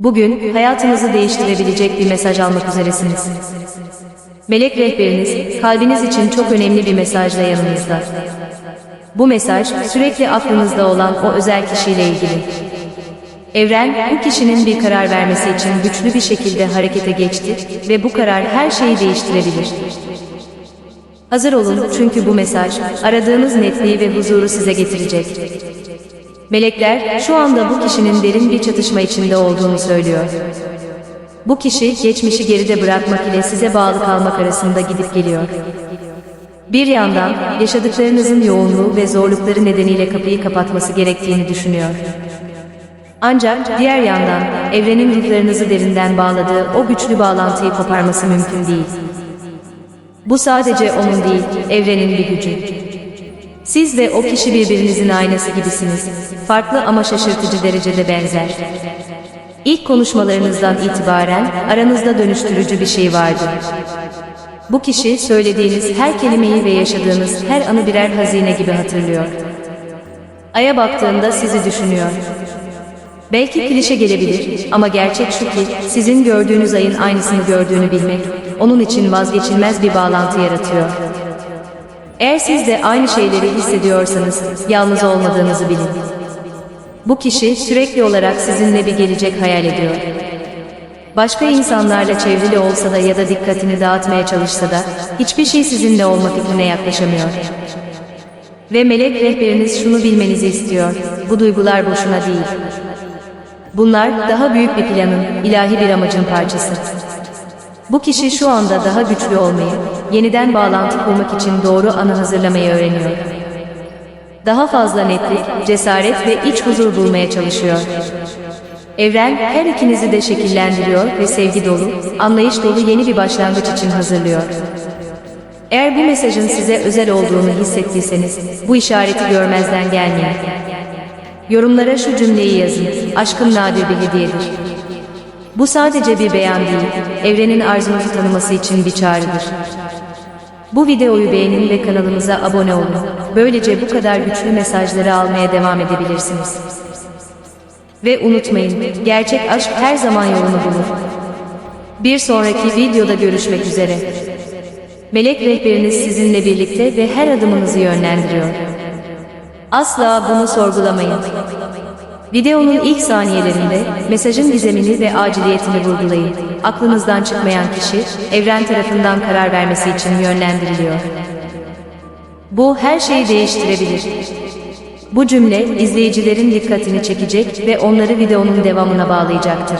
Bugün hayatınızı değiştirebilecek bir mesaj almak üzeresiniz. Melek rehberiniz, kalbiniz için çok önemli bir mesajla yanınızda. Bu mesaj, sürekli aklınızda olan o özel kişiyle ilgili. Evren, bu kişinin bir karar vermesi için güçlü bir şekilde harekete geçti ve bu karar her şeyi değiştirebilir. Hazır olun çünkü bu mesaj, aradığınız netliği ve huzuru size getirecek. Melekler, şu anda bu kişinin derin bir çatışma içinde olduğunu söylüyor. Bu kişi, geçmişi geride bırakmak ile size bağlı kalmak arasında gidip geliyor. Bir yandan, yaşadıklarınızın yoğunluğu ve zorlukları nedeniyle kapıyı kapatması gerektiğini düşünüyor. Ancak diğer yandan, evrenin ruhlarınızı derinden bağladığı o güçlü bağlantıyı koparması mümkün değil. Bu sadece onun değil, evrenin bir gücü. Siz ve o kişi birbirinizin aynası gibisiniz. Farklı ama şaşırtıcı derecede benzer. İlk konuşmalarınızdan itibaren aranızda dönüştürücü bir şey vardı. Bu kişi söylediğiniz her kelimeyi ve yaşadığınız her anı birer hazine gibi hatırlıyor. Aya baktığında sizi düşünüyor. Belki klişe gelebilir ama gerçek şu ki sizin gördüğünüz ayın aynısını gördüğünü bilmek onun için vazgeçilmez bir bağlantı yaratıyor. Eğer siz de aynı şeyleri hissediyorsanız yalnız olmadığınızı bilin. Bu kişi sürekli olarak sizinle bir gelecek hayal ediyor. Başka insanlarla çevrili olsa da ya da dikkatini dağıtmaya çalışsa da hiçbir şey sizinle olma fikrine yaklaşamıyor. Ve melek rehberiniz şunu bilmenizi istiyor. Bu duygular boşuna değil. Bunlar daha büyük bir planın, ilahi bir amacın parçası. Bu kişi şu anda daha güçlü olmayı, yeniden bağlantı kurmak için doğru anı hazırlamayı öğreniyor. Daha fazla netlik, cesaret ve iç huzur bulmaya çalışıyor. Evren her ikinizi de şekillendiriyor ve sevgi dolu, anlayış dolu yeni bir başlangıç için hazırlıyor. Eğer bu mesajın size özel olduğunu hissettiyseniz, bu işareti görmezden gelmeyin. Yorumlara şu cümleyi yazın, aşkım nadir bir hediyedir. Bu sadece bir beyan değil, evrenin arzunuzu tanıması için bir çağrıdır. Bu videoyu beğenin ve kanalımıza abone olun. Böylece bu kadar güçlü mesajları almaya devam edebilirsiniz. Ve unutmayın, gerçek aşk her zaman yolunu bulur. Bir sonraki videoda görüşmek üzere. Melek rehberiniz sizinle birlikte ve her adımınızı yönlendiriyor. Asla bunu sorgulamayın. Videonun ilk saniyelerinde mesajın gizemini ve aciliyetini vurgulayın. Aklınızdan çıkmayan kişi, evren tarafından karar vermesi için yönlendiriliyor. Bu her şeyi değiştirebilir. Bu cümle izleyicilerin dikkatini çekecek ve onları videonun devamına bağlayacaktır.